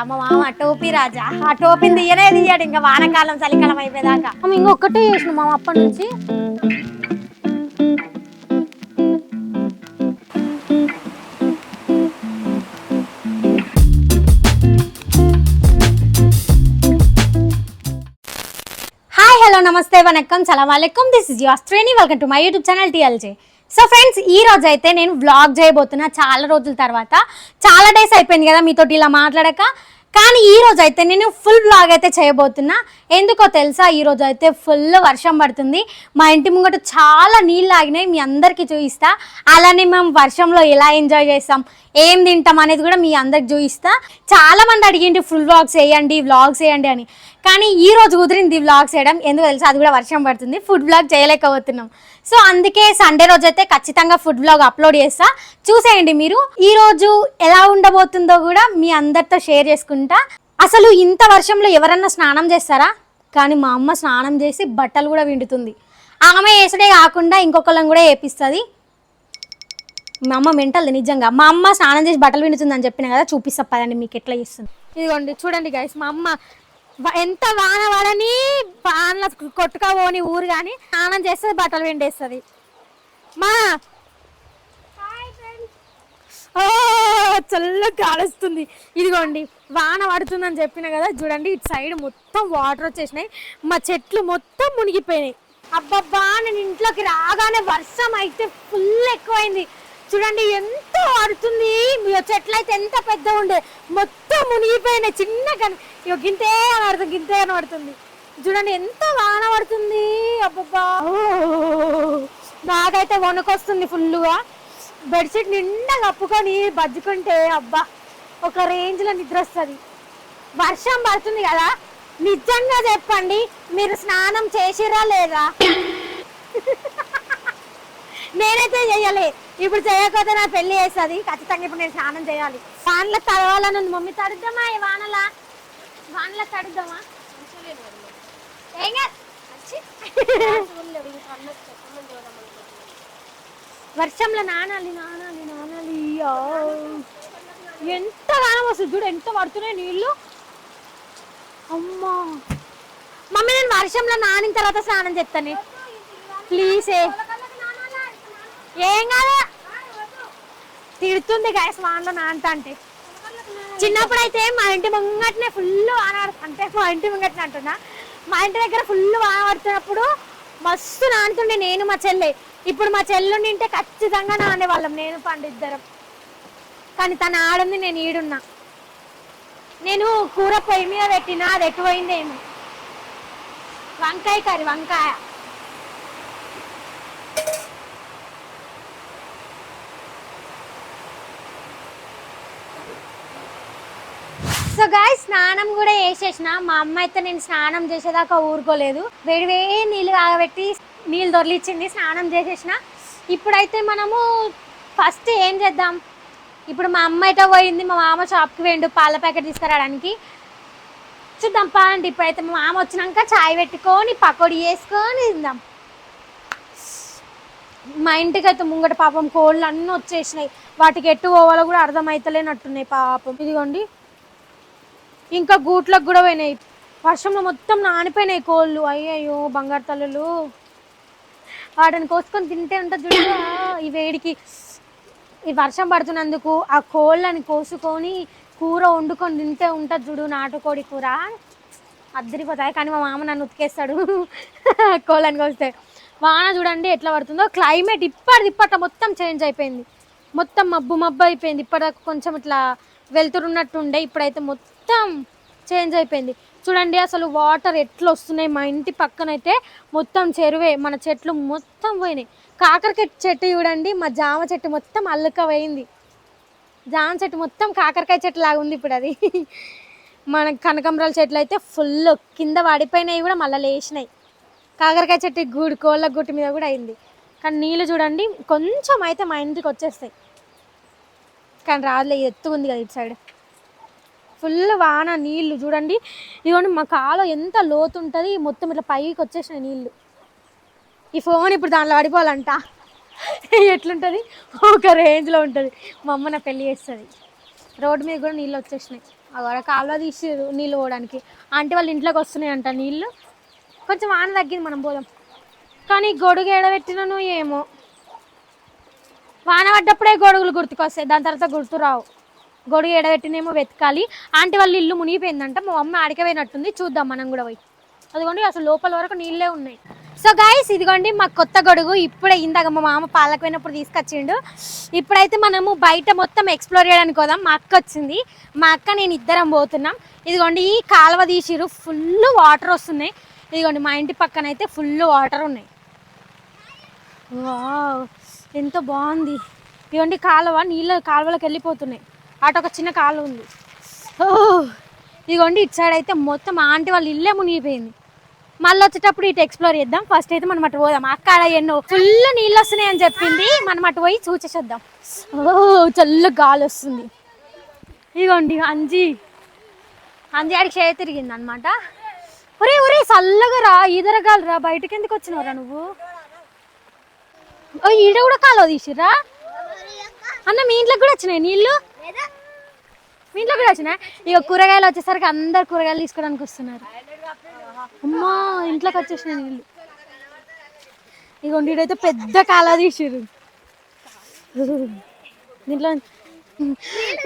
రాజా మా మామ టోపీ రాజా. ఆ టోపీని తీయనే తీయడు ఇంకా వానకాలం చలికాలం అయిపోయేదాకా. మామ ఇంకొకటే చేసిన మా అప్పటి నుంచి. హాయ్ హలో నమస్తే వనక్కం సలాం అలైకుం. This is your Shreni welcome to my YouTube channel TLJ so friends ఈ రోజు అయితే నేను వ్లాగ్ చేయబోతున్నా చాలా రోజుల తర్వాత. చాలా డేస్ అయిపోయింది కదా మీతోటి ఇలా మాట్లాడక. కానీ ఈ రోజు అయితే నేను ఫుల్ వ్లాగ్ అయితే చేయబోతున్నా. ఎందుకో తెలుసా? ఈ రోజు అయితే ఫుల్ వర్షం పడుతుంది. మా ఇంటి ముంగట చాలా నీళ్ళు ఆగినాయి. మీ అందరికీ చూపిస్తా. అలానే మేము వర్షంలో ఎలా ఎంజాయ్ చేస్తాం? ఏం తింటాం అనేది కూడా మీ అందరికి చూపిస్తా. చాలా మంది అడిగింటి ఫుల్ వ్లాగ్స్ వేయండి వ్లాగ్స్ వేయండి అని. కానీ ఈ రోజు కుదిరింది వ్లాగ్స్ చేయడం. ఎందుకు తెలుసా? అది కూడా వర్షం పడుతుంది. ఫుడ్ వ్లాగ్ చేయలేకపోతున్నాం. సో అందుకే సండే రోజు అయితే ఖచ్చితంగా ఫుడ్ బ్లాగ్ అప్లోడ్ చేస్తా. చూసేయండి మీరు. ఈ రోజు ఎలా ఉండబోతుందో కూడా మీ అందరితో షేర్ చేసుకుంటా. అసలు ఇంత వర్షంలో ఎవరన్నా స్నానం చేస్తారా? కానీ మా అమ్మ స్నానం చేసి బట్టలు కూడా విండుతుంది. ఆమె వేసడే కాకుండా ఇంకొకళ్ళని కూడా వేపిస్తుంది మా అమ్మ మెంటల్ నిజంగా. మా అమ్మ స్నానం చేసి బట్టలు విండుతుందని చెప్పిన కదా చూపిస్తా పదండి మీకు ఎట్లా చేస్తుంది. ఇదిగోండి చూడండి గైస్ మా అమ్మ ఎంత వాన పడని వానల కొట్టుకపోని ఊరు కానీ స్నానం చేస్తుంది బట్టలు విండేస్తుంది మా! ఓ, చల్లగా కాలుస్తుంది ఇదిగోండి వాన పడుతుందని చెప్పిన కదా చూడండి ఇటు సైడ్ మొత్తం వాటర్ వచ్చేసినాయి. మా చెట్లు మొత్తం మునిగిపోయినాయి. అబ్బబ్బా నేను ఇంట్లోకి రాగానే వర్షం అయితే ఫుల్ ఎక్కువైంది. చూడండి ఎంత పడుతుంది మీ అయితే ఎంత పెద్ద ఉండే. మొత్తం మునిగిపోయిన చిన్నగా ఇక గింతే అని గింతే అని ఆడుతుంది. చూడండి ఎంత వాన పడుతుంది. అబ్బబ్బా. ఓ, నాకైతే వణుకొస్తుంది ఫుల్గా బెడ్షీట్ నిండా కప్పుకొని బజ్జుకుంటే అబ్బా ఒక రేంజ్లో నిద్ర వస్తుంది. వర్షం పడుతుంది కదా నిజంగా చెప్పండి మీరు స్నానం చేసిరా లేదా? నేనైతే చెయ్యలే. ఇప్పుడు చేయకపోతే నా పెళ్ళి చేస్తుంది. ఖచ్చితంగా ఇప్పుడు నేను స్నానం చేయాలి. వానల తడవాలని మమ్మీ తడుద్దామా ఈ వానల? వానల తడుద్దామా? ఏం కాదు. వచ్చి. వర్షంలో నానాలి నానాలి నానాలి. ఎంత వానం వస్తుంది చూడు ఎంత పడుతున్నాయి నీళ్ళు. అమ్మా. మమ్మీ నేను వర్షంలో నానిన తర్వాత స్నానం చేస్తాను. ప్లీజ్ ఏం కాదు తిడుతుంది గాయస్ వానలో నానతా అంటే. చిన్నప్పుడు అయితే మా ఇంటి ముంగటనే ఫుల్ వాన అంటే మా ఇంటి ముంగటనే అంటున్నా. మా ఇంటి దగ్గర ఫుల్ వాన పడుతున్నప్పుడు మస్తు నానుతుండే నేను మా చెల్లె. ఇప్పుడు మా చెల్లుండి ఉంటే ఖచ్చితంగా నానేవాళ్ళం నేను పండిద్దరం కానీ తను ఆడింది నేను ఈడున్నా. నేను కూర పొయ్యి మీద పెట్టినా అది ఎక్కువైందేమో వంకాయ కర్రీ వంకాయ. సో గాయ స్నానం కూడా వేసేసిన మా అమ్మ అయితే నేను స్నానం చేసేదాకా ఊరుకోలేదు. వేడి వేడి నీళ్ళు కాగబెట్టి నీళ్ళు దొరిలిచ్చింది స్నానం చేసేసిన. ఇప్పుడైతే మనము ఫస్ట్ ఏం చేద్దాం? ఇప్పుడు మా అమ్మ అయితే పోయింది మా మామ షాప్కి వేయండు పాల ప్యాకెట్ తీసుకురావడానికి. చూద్దాం పా అండి ఇప్పుడైతే మా మామ వచ్చినాక చాయ్ పెట్టుకొని పకోడీ వేసుకొని తిందాం. మా ఇంటికి అయితే ముంగట పాపం కోళ్ళు అన్నీ వచ్చేసినాయి. వాటికి ఎట్టు పోవాలో కూడా అర్థమైతలేనట్టున్నాయి పాపం. ఇదిగోండి. ఇంకా గూట్లకు కూడా పోయినాయి. వర్షంలో మొత్తం నానిపోయినాయి కోళ్ళు. అయ్యయ్యో బంగారు తల్లులు. వాటిని కోసుకొని తింటే ఉంటుంది చూడు ఈ వేడికి ఈ వర్షం పడుతున్నందుకు ఆ కోళ్ళని కోసుకొని కూర వండుకొని తింటే ఉంటుంది చూడు నాటుకోడి కూర. అద్దరిపోతాయి. కానీ మా మామ నన్ను ఉతికేస్తాడు. కోళ్ళని కోస్తే. వాన చూడండి ఎట్లా పడుతుందో. క్లైమేట్ ఇప్పటిది ఇప్పట మొత్తం చేంజ్ అయిపోయింది. మొత్తం మబ్బు మబ్బు అయిపోయింది. ఇప్పటిదాకా కొంచెం ఇట్లా వెళ్తురున్నట్టు ఉండే ఇప్పుడైతే మొత్తం చేంజ్ అయిపోయింది. చూడండి అసలు వాటర్ ఎట్లా వస్తున్నాయి మా ఇంటి పక్కనైతే మొత్తం చెరువే మన చెట్లు మొత్తం పోయినాయి. కాకరకాయ చెట్టు చూడండి మా జామ చెట్టు మొత్తం అల్లుక పోయింది జామ చెట్టు మొత్తం కాకరకాయ చెట్టు లాగా ఉంది ఇప్పుడు అది. మన కనకంబరాల చెట్లు అయితే ఫుల్ కింద పడిపోయినాయి కూడా మళ్ళీ లేచినాయి. కాకరకాయ చెట్టు గూడు కోళ్ళ గుట్టు మీద కూడా అయింది. కానీ నీళ్ళు చూడండి కొంచెం అయితే మా ఇంటికి వచ్చేస్తాయి. కానీ రాదులే ఎత్తు ఉంది కదా ఇటు సైడ్. ఫుల్ వాన నీళ్ళు చూడండి. ఇదిగోండి మా కాలో ఎంత లోతు ఉంటుంది మొత్తం ఇట్లా పైకి వచ్చేసినాయి నీళ్ళు ఈ ఫోన్ ఇప్పుడు దాంట్లో పడిపోవాలంట. ఎట్లుంటుంది? ఒక రేంజ్లో ఉంటుంది. మా అమ్మ నా పెళ్ళి చేస్తుంది. రోడ్డు మీద కూడా నీళ్ళు వచ్చేసినాయి. అక్కడ కాలువ తీసి నీళ్ళు పోవడానికి. ఆంటీ వాళ్ళ ఇంట్లోకి వస్తున్నాయి అంట నీళ్ళు కొంచెం వాన తగ్గింది మనం పోదాం. కానీ గొడుగు ఎడబెట్టినను ఏమో. వాన పడ్డప్పుడే గొడుగులు గుర్తుకొస్తాయి. దాని తర్వాత గుర్తు రావు. గొడుగు ఎడబెట్టినేమో వెతకాలి. ఆంటీ వాళ్ళ ఇల్లు మునిగిపోయిందంట. మా అమ్మ అడిగిపోయినట్టుంది చూద్దాం మనం కూడా పోయి. అదిగోండి అసలు లోపల వరకు నీళ్ళే ఉన్నాయి. సో గాయస్ ఇదిగోండి మా కొత్త గొడుగు ఇప్పుడే ఇందాక మా మామ పాలకు పోయినప్పుడు తీసుకొచ్చిండు. ఇప్పుడైతే మనము బయట మొత్తం ఎక్స్ప్లోర్ చేయడానికి పోదాం. మా అక్క వచ్చింది. మా అక్క నేను ఇద్దరం పోతున్నాం. ఇదిగోండి ఈ కాలువ తీసిరు ఫుల్ వాటర్ వస్తున్నాయి. ఇదిగోండి మా ఇంటి పక్కన అయితే ఫుల్ వాటర్ ఉన్నాయి. వావ్ ఎంత బాగుంది. ఇదిగోండి కాలువ నీళ్ళ కాలువలోకి వెళ్ళిపోతున్నాయి. అటు ఒక చిన్న కాలువ ఉంది. ఓ ఇదిగోండి ఇటు సైడ్ అయితే మొత్తం ఆంటీ వాళ్ళ ఇల్లే మునిగిపోయింది. మళ్ళీ వచ్చేటప్పుడు ఇటు ఎక్స్ప్లోర్ చేద్దాం. ఫస్ట్ అయితే మనం అటు పోదాం. అక్కడ ఎన్నో ఫుల్ నీళ్ళు వస్తున్నాయి అని చెప్పింది. మనం అటు పోయి చూచేసేద్దాం ఓ చల్ల గాలి వస్తుంది. ఇదిగోండి అంజి. అంజి ఆడికి చేయ తిరిగింది అనమాట ఒరే ఒరే చల్లగా రా ఈదరగాలి రా. బయటకి ఎందుకు వచ్చినవరా నువ్వు? ఈడ కూడా కాలువ తీసిర్రా? అన్న మీ ఇంట్లోకి కూడా వచ్చినాయి నీళ్ళు? మీ ఇంట్లో కూడా వచ్చినాయి? ఇక కూరగాయలు వచ్చేసరికి అందరు కూరగాయలు తీసుకోవడానికి వస్తున్నారు. అమ్మా ఇంట్లోకి వచ్చేసినాయి నీళ్ళు. ఇక ఈడైతే పెద్ద కాలువ తీసిరు దీంట్లో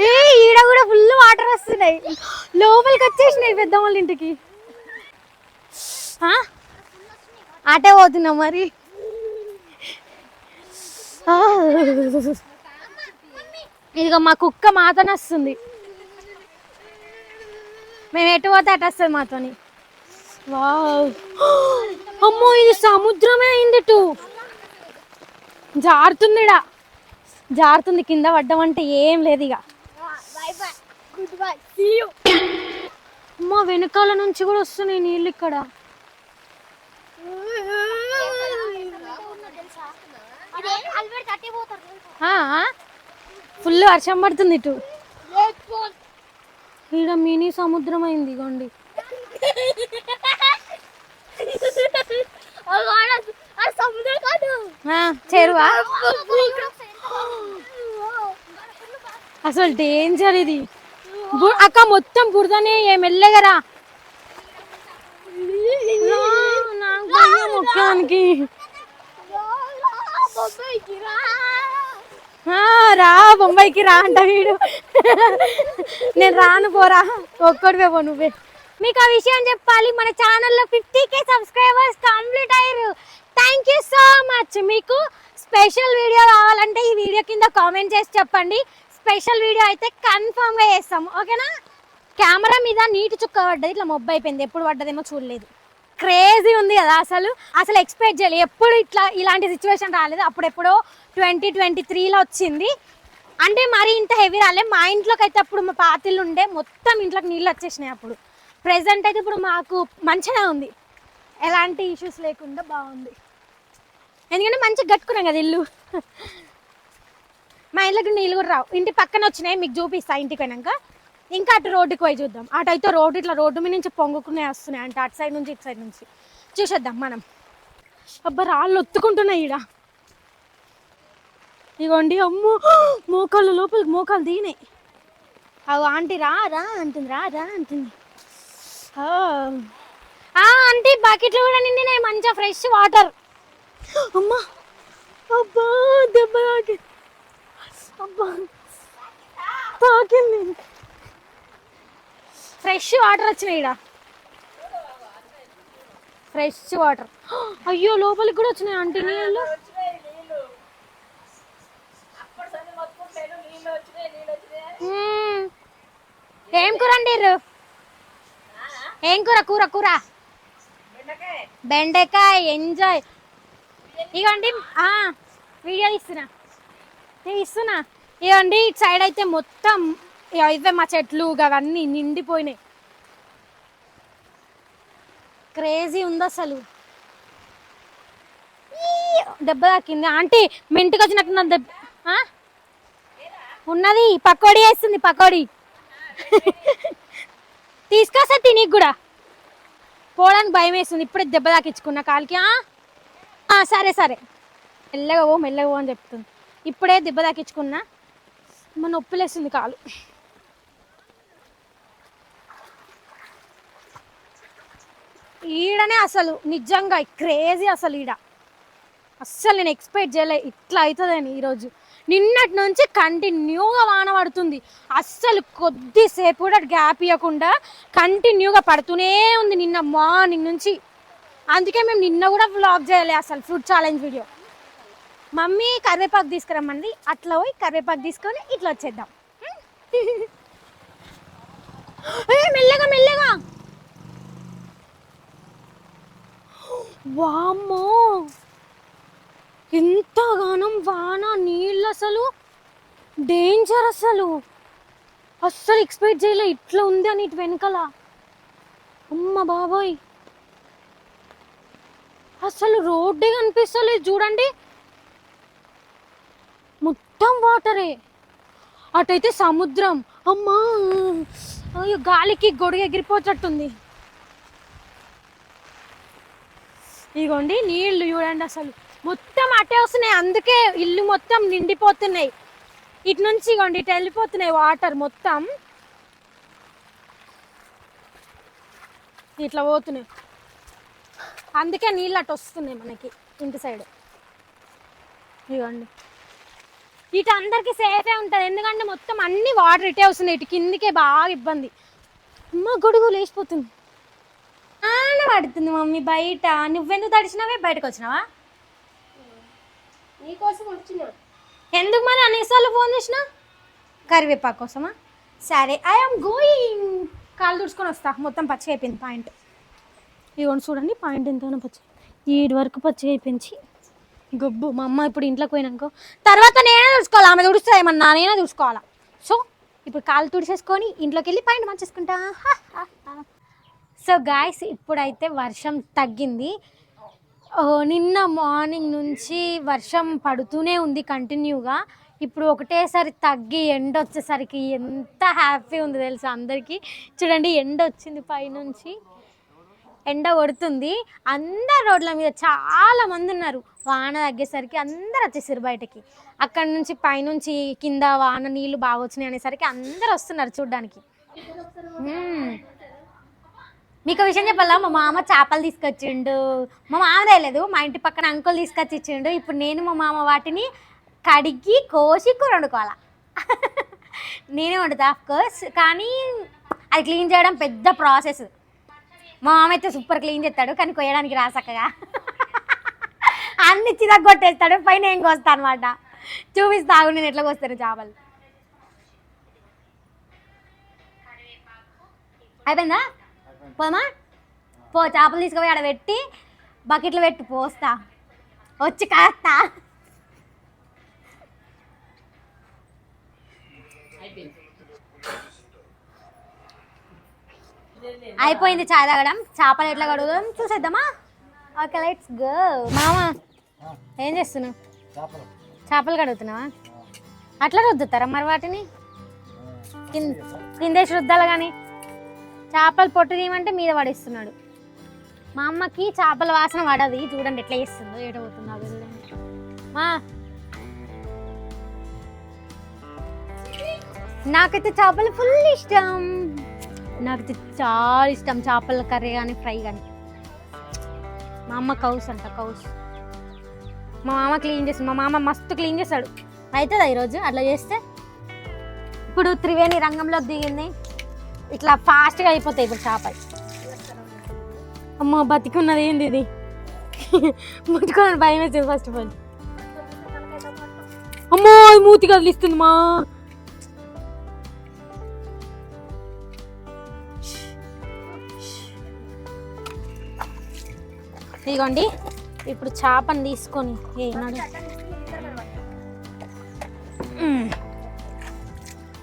ఏ ఈడ కూడా ఫుల్ వాటర్ వస్తున్నాయి. లోపలికి వచ్చేసినాయి పెద్దమ్మ ఇంటికి. ఆ? అటే పోతున్నాం మరి. ఇదిగో మా కుక్క మాతోనే వస్తుంది మేము ఎటు పోతే అటు వస్తుంది మాతోని. వావ్. అమ్మో ఇది సముద్రమే అయింది ఇటు. జారుతుందిడా. జారుతుంది కింద పడ్డం అంటే ఏం లేదు ఇక. అమ్మా వెనకాల నుంచి కూడా వస్తున్నాయి నీళ్ళు ఇక్కడ. ఫుల్ వర్షం పడుతుంది ఇటు. ఈడ మినీ సముద్రం అయింది ఇగోండి. చేరువా? అసలు డేంజర్ ఇది. అక్క మొత్తం బురదనే ఏ మెల్లగరా ముఖ్యానికి రా బొంబాయికి రా అంట వీడు. నేను రాను పోరా ఒక్కడివే పో నువ్వే. మీకు ఆ విషయం చెప్పాలి మన ఛానల్లో ఫిఫ్టీ కే సబ్స్క్రైబర్స్ కంప్లీట్ అయ్యారు. థ్యాంక్ యూ సో మచ్ మీకు స్పెషల్ వీడియో కావాలంటే ఈ వీడియో కింద కామెంట్ చేసి చెప్పండి. స్పెషల్ వీడియో అయితే కన్ఫర్మ్గా చేస్తాము ఓకేనా కెమెరా మీద నీటి చుక్క పడ్డది ఇట్లా మొబ్బు అయిపోయింది ఎప్పుడు పడ్డదేమో చూడలేదు. క్రేజీ ఉంది కదా అసలు. అసలు ఎక్స్పెక్ట్ చేయాలి. ఎప్పుడు ఇట్లా ఇలాంటి సిచ్యువేషన్ రాలేదు. అప్పుడెప్పుడో ట్వంటీ ట్వంటీ త్రీలో వచ్చింది. అంటే మరి ఇంత హెవీ రాలే. మా ఇంట్లోకి అయితే అప్పుడు మా పాతిళ్ళు ఉండే మొత్తం ఇంట్లోకి నీళ్ళు వచ్చేసినాయి అప్పుడు. ప్రెసెంట్ అయితే ఇప్పుడు మాకు మంచిగా ఉంది. ఎలాంటి ఇష్యూస్ లేకుండా బాగుంది. ఎందుకంటే మంచిగా కట్టుకున్నాం కదా ఇల్లు. మా ఇంట్లోకి నీళ్ళు కూడా రావు. ఇంటి పక్కన వచ్చినాయి. మీకు చూపిస్తా ఇంటికి పోయినాక. ఇంకా అటు రోడ్డుకి పోయి చూద్దాం. అటు అయితే రోడ్డు ఇట్లా రోడ్డు మీద నుంచి పొంగుకునే వస్తున్నాయి అంటే. అటు సైడ్ నుంచి ఇటు సైడ్ నుంచి. చూసేద్దాం మనం. అబ్బా రాళ్ళు ఒత్తుకుంటున్నాయి ఈడ. ఇగోండి అమ్మో! మోకాళ్ళు లోపలికి మోకాలు దిగినాయి. అవి ఆంటీ రా రా అంటుంది రా రా అంటుంది. ఆంటీ బకెట్లు కూడా నిండినాయి. మంచిగా ఫ్రెష్ వాటర్. అమ్మా! అబ్బా దెబ్బ తాకి అబ్బా! తాకింది. ఫ్రెష్ వాటర్ వచ్చినాయి ఈడ. ఫ్రెష్ వాటర్ అయ్యో లోపలికి కూడా వచ్చినాయి ఆంటీ నీళ్ళు. ఏం కూర అండిర్రు ఏం కూర కూర కూర? బెండకాయ. ఎంజాయ్ ఇగోండి ఆ, వీడియో తీస్తున్నా. నేను ఇస్తున్నా ఇగోండి ఇటు సైడ్ అయితే మొత్తం ఇవే మా చెట్లు అవన్నీ నిండిపోయినాయి. క్రేజీ ఉంది అసలు. దెబ్బ తాకింది. ఆంటీ మీ ఇంటికి వచ్చినట్టున్నది దెబ్బ ఆ? ఉన్నది పకోడీ వేస్తుంది పకోడీ. తీసుకొస్తా తినికి కూడా. పోవడానికి భయం వేస్తుంది. ఇప్పుడే దెబ్బ తాకించుకున్నా కాలికి సరే సరే. మెల్లగా పో మెల్లగా అని చెప్తుంది. ఇప్పుడే దెబ్బ తాకించుకున్నా మన నొప్పిలేస్తుంది కాలు. ఈడనే అసలు నిజంగా క్రేజీ అసలు ఈడ. అస్సలు నేను ఎక్స్పెక్ట్ చేయలే ఇట్లా అవుతుందని ఈరోజు. నిన్నటి నుంచి కంటిన్యూగా వాన పడుతుంది. అస్సలు కొద్దిసేపు కూడా గ్యాప్ ఇవ్వకుండా కంటిన్యూగా పడుతూనే ఉంది నిన్న మార్నింగ్ నుంచి. అందుకే మేము నిన్న కూడా వ్లాగ్ చేయలే అసలు ఫ్రూట్ ఛాలెంజ్ వీడియో మమ్మీ కరివేపాకు తీసుకురమ్మంది. అట్లా పోయి కరివేపాకు తీసుకొని ఇట్లా వచ్చేద్దాం. ఏ, మెల్లగా మెల్లగా. వామ్మో! ఎంతగానం వాన నీళ్ళు అసలు డేంజర్ అసలు. అస్సలు ఎక్స్పెక్ట్ చేయలే ఇట్లా ఉంది అని ఇటు వెనకాల. అమ్మ బాబోయ్! అసలు రోడ్డే కనిపిస్తలేదు చూడండి. మొత్తం వాటరే. అటైతే సముద్రం. అమ్మా! అయ్యో గాలికి గొడుగు ఎగిరిపోతట్టుంది ఇగోండి నీళ్ళు చూడండి అసలు. మొత్తం అటే వస్తున్నాయి. అందుకే ఇల్లు మొత్తం నిండిపోతున్నాయి. ఇటు నుంచి ఇగోండి ఇటు వెళ్ళిపోతున్నాయి వాటర్ మొత్తం. ఇట్లా పోతున్నాయి. అందుకే నీళ్ళు అటు వస్తున్నాయి మనకి ఇంటి సైడ్. ఇగోండి. ఇటు అందరికి సేఫే ఉంటుంది. ఎందుకంటే మొత్తం అన్ని వాటర్ ఇటే వస్తున్నాయి. ఇటు కిందికే బాగా ఇబ్బంది. అమ్మ గొడుగు లేచిపోతుంది. ఆన పడుతుంది మమ్మీ బయట. నువ్వెందుకు తడిచినావే? బయటకు వచ్చినావా? నీకోసం వచ్చిన. ఎందుకు మరి అనేసార్లు ఫోన్ చేసిన? కరివేపాకు కోసమా? సరే ఐఎమ్ గోయింగ్ కాలు తుడుచుకొని వస్తా. మొత్తం పచ్చి అయిపోయింది పాయింట్. ఇవ్వండి చూడండి పాయింట్ ఎంతైనా పచ్చి. ఏడు వరకు పచ్చి అయిపోయింది. గొబ్బు మా అమ్మ ఇప్పుడు ఇంట్లోకి పోయినాకో తర్వాత నేనే తుడుచుకోవాలి. ఆమె తుడుస్తా ఏమన్నా నేనే తుడుచుకోవాలా? సో ఇప్పుడు కాలు తుడిచేసుకొని ఇంట్లోకి వెళ్ళి పాయింట్ మంచేసుకుంటా సో గాయస్ ఇప్పుడైతే వర్షం తగ్గింది. నిన్న మార్నింగ్ నుంచి వర్షం పడుతూనే ఉంది కంటిన్యూగా. ఇప్పుడు ఒకటేసారి తగ్గి ఎండ వచ్చేసరికి ఎంత హ్యాపీ ఉంది తెలుసా అందరికీ. చూడండి ఎండ వచ్చింది పైనుంచి. ఎండ కొడుతుంది. అందరు రోడ్ల మీద చాలా మంది ఉన్నారు. వాన తగ్గేసరికి అందరు వచ్చేసారు బయటకి. అక్కడ నుంచి పైనుంచి కింద వాన నీళ్ళు బాగా వచ్చినాయి అనేసరికి అందరు వస్తున్నారు చూడ్డానికి. మీకు విషయం చెప్పాలా? మా మామ చేపలు తీసుకొచ్చిండు. మా మామ తేలేదు మా ఇంటి పక్కన అంకుల్ తీసుకొచ్చి ఇచ్చిండు ఇప్పుడు నేను మా మామ వాటిని కడిగి కోసి కూర వండుకోవాలా? నేనే వండుతా ఆఫ్ కోర్స్ కానీ అది క్లీన్ చేయడం పెద్ద ప్రాసెస్. మా మామ అయితే సూపర్ క్లీన్ చేస్తాడు కానీ కొయ్యడానికి రాసక్కగా అన్ని చిరగొట్టేస్తాడు పైన ఏం కోస్తా అనమాట చూపిస్తాగు నేను ఎట్లా కోస్తాను చేపలు. అయిపోయిందా? పోమా? పో చేపలు తీసుకుపోయి ఆడ పెట్టి బకెట్లు పెట్టి పోస్తా. వచ్చి కాస్తా అయిపోయింది చాయ్ తాగడం. చేపలు ఎట్లా కడుగుదాం చూసేద్దామా? ఓకే లెట్స్ గో మామ ఏం చేస్తున్నావు? చేపలు చేపలు కడుగుతున్నావా? అట్లా రుద్దుతారా మరి వాటిని? కింద కిందేసి రుద్దాలి కానీ. చేపలు పొట్టు తీయమంటే మీద పడేస్తున్నాడు. మా అమ్మకి చేపల వాసన పడది. చూడండి ఎట్లా చేస్తుందో ఏట పోతుందో చూడండి మా నాకైతే చేపలు ఫుల్ ఇష్టం. నాకైతే చాలా ఇష్టం చేపల కర్రీ కానీ ఫ్రై కానీ మా అమ్మ కౌస్ అంట కౌస్. మా మామ క్లీన్ చేసి మా మామ మస్తు క్లీన్ చేస్తాడు. అవుతుందా ఈరోజు? అట్లా చేస్తే? ఇప్పుడు త్రివేణి రంగంలోకి దిగింది. ఇట్లా ఫాస్ట్గా అయిపోతాయి ఇప్పుడు చేపలు. అమ్మ బతికున్నది ఏంది ఇది? ముట్టుకోని భయం వేసేది ఫస్ట్ ఆఫ్ ఆల్ అమ్మో మూతి కదిలిస్తుంది మా. ఇదిగోండి ఇప్పుడు చేపను తీసుకొని ఏనాడు.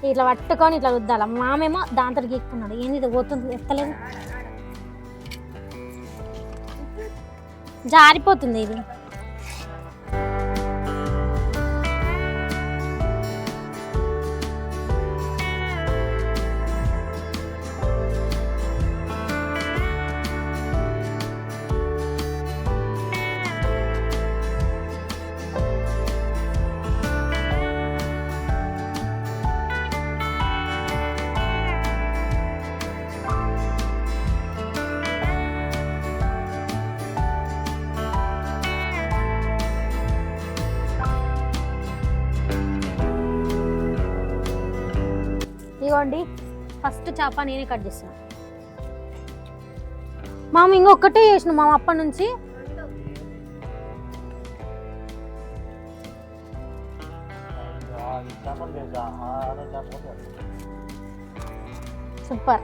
ఇట్లా పట్టుకొని ఇట్లా రుద్దాల. మామేమో దాంతో గీక్కున్నాడు. ఏంది ఇది? పోతుంది ఎత్తలేదు. జారిపోతుంది ఇది. ఇంకోండి ఫస్ట్ చేప నేనే కట్ చేస్తున్నా. మామ ఇంకొకటే చేసిన మామ అప్పటి నుంచి. సూపర్.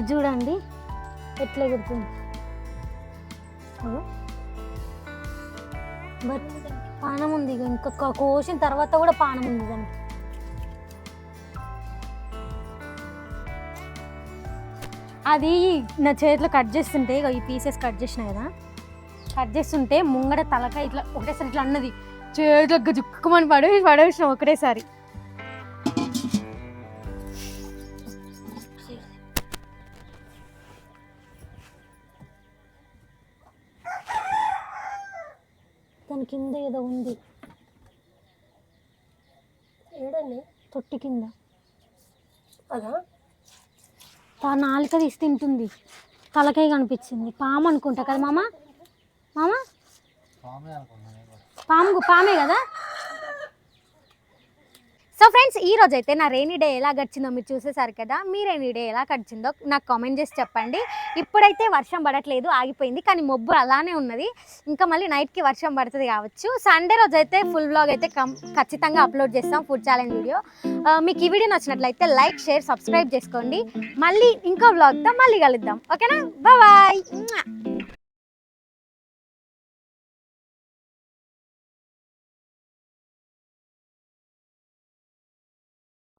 ఇది చూడండి. ఎట్లా ఎగురుతుంది బట్ పానం ఉంది ఇక ఇంకా కోసిన తర్వాత కూడా పానం ఉంది దానికి అది నా చేతిలో కట్ చేస్తుంటే ఈ పీసెస్ కట్ చేసిన కదా. కట్ చేస్తుంటే ముంగడ తలకాయ ఇట్లా ఒకటేసారి ఇట్లా అన్నది. చేతిలో జుక్కుమని పడేసి పడేసిన ఒకటేసారి. కింద ఏదో ఉంది. ఏడండి? తొట్టి కింద. అదా తా నాలుక తీసి తింటుంది. తలకాయ కనిపించింది. పాము అనుకుంటా కదా మామ? మామ? పాము పామే కదా? సో ఫ్రెండ్స్ ఈ రోజు అయితే నా రెయినీ డే ఎలా గడిచిందో మీరు చూసేసారు కదా మీ రెయినీ డే ఎలా గడిచిందో నాకు కామెంట్ చేసి చెప్పండి. ఇప్పుడైతే వర్షం పడట్లేదు ఆగిపోయింది కానీ మొబ్బు అలానే ఉన్నది. ఇంకా మళ్ళీ నైట్కి వర్షం పడుతుంది కావచ్చు. సండే రోజు అయితే ఫుల్ వ్లాగ్ అయితే కం ఖచ్చితంగా అప్లోడ్ చేస్తాం ఫుడ్ ఛాలెంజ్ వీడియో మీకు ఈ వీడియో నచ్చినట్లయితే లైక్ షేర్ సబ్స్క్రైబ్ చేసుకోండి. మళ్ళీ ఇంకో బ్లాగ్తో మళ్ళీ కలుద్దాం. ఓకేనా బాయ్